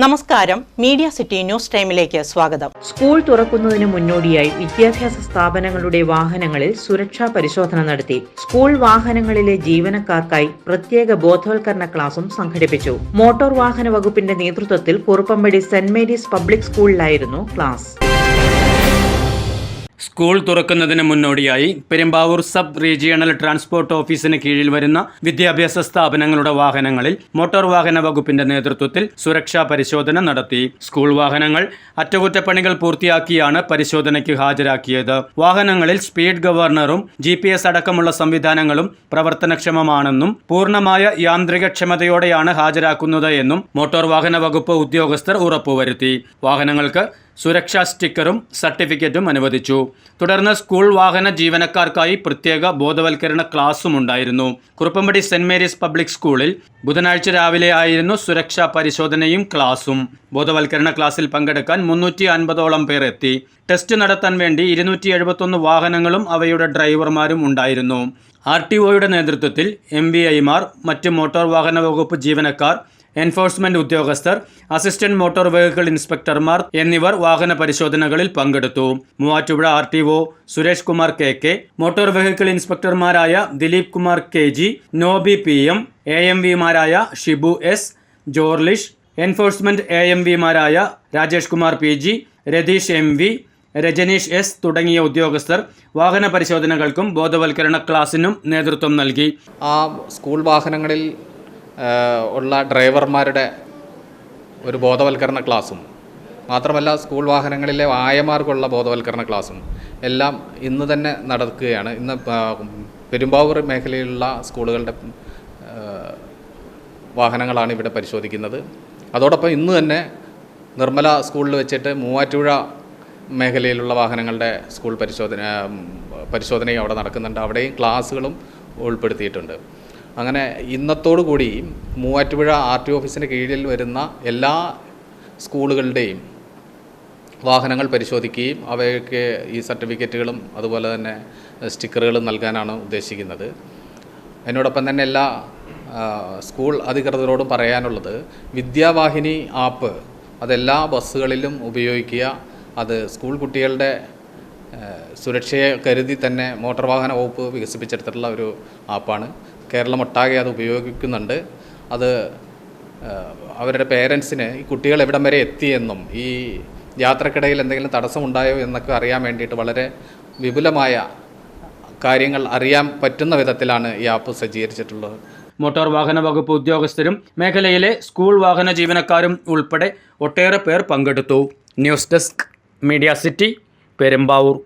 നമസ്കാരം. Media city news ടൈമിലേക്ക് സ്വാഗതം. സ്കൂൾ തുറക്കുന്നതിന് മുന്നോടിയായി വിദ്യാഭ്യാസ സ്ഥാപനങ്ങളുടെ വാഹനങ്ങളിൽ സുരക്ഷാ പരിശോധന നടത്തി. സ്കൂൾ വാഹനങ്ങളിലെ ജീവനക്കാർക്കായി പ്രത്യേക ബോധവൽക്കരണ ക്ലാസും സംഘടിപ്പിച്ചു. മോട്ടോർ വാഹന വകുപ്പിന്റെ നേതൃത്വത്തിൽ കുറുപ്പമ്പടി സെന്റ് മേരീസ് പബ്ലിക് സ്കൂളിലായിരുന്നു ക്ലാസ്. സ്കൂൾ തുറക്കുന്നതിന് മുന്നോടിയായി പെരുമ്പാവൂർ സബ് റീജിയണൽ ട്രാൻസ്പോർട്ട് ഓഫീസിന് കീഴിൽ വരുന്ന വിദ്യാഭ്യാസ സ്ഥാപനങ്ങളുടെ വാഹനങ്ങളിൽ മോട്ടോർ വാഹന വകുപ്പിന്റെ നേതൃത്വത്തിൽ സുരക്ഷാ പരിശോധന നടത്തി. സ്കൂൾ വാഹനങ്ങൾ അറ്റകുറ്റപ്പണികൾ പൂർത്തിയാക്കിയാണ് പരിശോധനയ്ക്ക് ഹാജരാക്കിയത്. വാഹനങ്ങളിൽ സ്പീഡ് ഗവർണറും ജി അടക്കമുള്ള സംവിധാനങ്ങളും പ്രവർത്തനക്ഷമമാണെന്നും പൂർണമായ യാന്ത്രികക്ഷമതയോടെയാണ് ഹാജരാക്കുന്നത് എന്നും മോട്ടോർ വാഹന വകുപ്പ് ഉദ്യോഗസ്ഥർ ഉറപ്പുവരുത്തി. വാഹനങ്ങൾക്ക് സുരക്ഷാ സ്റ്റിക്കറും സർട്ടിഫിക്കറ്റും അനുവദിച്ചു. തുടർന്ന് സ്കൂൾ വാഹന ജീവനക്കാർക്കായി പ്രത്യേക ബോധവൽക്കരണ ക്ലാസും ഉണ്ടായിരുന്നു. കുറുപ്പമ്പടി സെന്റ് മേരീസ് പബ്ലിക് സ്കൂളിൽ ബുധനാഴ്ച രാവിലെ ആയിരുന്നു സുരക്ഷാ പരിശോധനയും ക്ലാസും ബോധവൽക്കരണ ക്ലാസ്സിൽ പങ്കെടുക്കാൻ മുന്നൂറ്റി അൻപതോളം പേർ എത്തി. ടെസ്റ്റ് നടത്താൻ വേണ്ടി ഇരുന്നൂറ്റി എഴുപത്തൊന്ന് വാഹനങ്ങളും അവയുടെ ഡ്രൈവർമാരും ഉണ്ടായിരുന്നു. ആർ ടി ഒയുടെ നേതൃത്വത്തിൽ എം വി ഐമാർ മറ്റ് മോട്ടോർ വാഹന വകുപ്പ് ജീവനക്കാർ എൻഫോഴ്സ്മെന്റ് ഉദ്യോഗസ്ഥർ അസിസ്റ്റന്റ് മോട്ടോർ വെഹിക്കിൾ ഇൻസ്പെക്ടർമാർ എന്നിവർ വാഹന പരിശോധനകളിൽ പങ്കെടുത്തു. Muvattupuzha R T O Suresh Kumar K K motor vehicle ഇൻസ്പെക്ടർമാരായ Dileep Kumar K G Nobi P M A M വിമാരായ Shibu S Jorlish enforcement A M വിമാരായ Rajesh Kumar P G Ratheesh M V Rajaneesh S തുടങ്ങിയ ഉദ്യോഗസ്ഥർ വാഹന പരിശോധനകൾക്കും ബോധവൽക്കരണ ക്ലാസിനും നേതൃത്വം നൽകി. ആ school വാഹനങ്ങളിൽ ഉള്ള ഡ്രൈവർമാരുടെ ഒരു ബോധവൽക്കരണ ക്ലാസ്സും. മാത്രമല്ല സ്കൂൾ വാഹനങ്ങളിലെ ആയമാർക്കുള്ള ബോധവൽക്കരണ ക്ലാസ്സും എല്ലാം ഇന്ന് തന്നെ നടക്കുകയാണ്. ഇന്ന് പെരുമ്പാവൂർ മേഖലയിലുള്ള സ്കൂളുകളുടെ വാഹനങ്ങളാണ് ഇവിടെ പരിശോധിക്കുന്നത്. അതോടൊപ്പം ഇന്ന് തന്നെ നിർമ്മല സ്കൂളിൽ വെച്ചിട്ട് മൂവാറ്റുപുഴ മേഖലയിലുള്ള വാഹനങ്ങളുടെ സ്കൂൾ പരിശോധന പരിശോധനയും അവിടെ നടക്കുന്നുണ്ട്. അവിടെയും ക്ലാസ്സുകളും ഉൾപ്പെടുത്തിയിട്ടുണ്ട്. അങ്ങനെ ഇന്നത്തോടു കൂടി മൂവാറ്റുപുഴ ആർ ടി ഓഫീസിന് കീഴിൽ വരുന്ന എല്ലാ സ്കൂളുകളുടെയും വാഹനങ്ങൾ പരിശോധിക്കുകയും അവയ്ക്ക് ഈ സർട്ടിഫിക്കറ്റുകളും അതുപോലെ തന്നെ സ്റ്റിക്കറുകളും നൽകാനാണ് ഉദ്ദേശിക്കുന്നത്. എന്നോടൊപ്പം തന്നെ എല്ലാ സ്കൂൾ അധികൃതരോടും പറയാനുള്ളത് വിദ്യാവാഹിനി ആപ്പ് അതെല്ലാ ബസ്സുകളിലും ഉപയോഗിക്കുക. അത് സ്കൂൾ കുട്ടികളുടെ സുരക്ഷയെ കരുതി തന്നെ മോട്ടോർ വാഹന വകുപ്പ് വികസിപ്പിച്ചെടുത്തിട്ടുള്ള ഒരു ആപ്പാണ്. കേരളമൊട്ടാകെ അത് ഉപയോഗിക്കുന്നുണ്ട്. അത് അവരുടെ പേരൻസിന് ഈ കുട്ടികൾ എവിടം വരെ എത്തിയെന്നും ഈ യാത്രക്കിടയിൽ എന്തെങ്കിലും തടസ്സമുണ്ടായോ എന്നൊക്കെ അറിയാൻ വേണ്ടിയിട്ട് വളരെ വിപുലമായ കാര്യങ്ങൾ അറിയാൻ പറ്റുന്ന വിധത്തിലാണ് ഈ ആപ്പ് സജ്ജീകരിച്ചിട്ടുള്ളത്. മോട്ടോർ വാഹന വകുപ്പ് ഉദ്യോഗസ്ഥരും മേഖലയിലെ സ്കൂൾ വാഹന ജീവനക്കാരും ഉൾപ്പെടെ ഒട്ടേറെ പേർ പങ്കെടുത്തു. News desk media city Perumbavoor.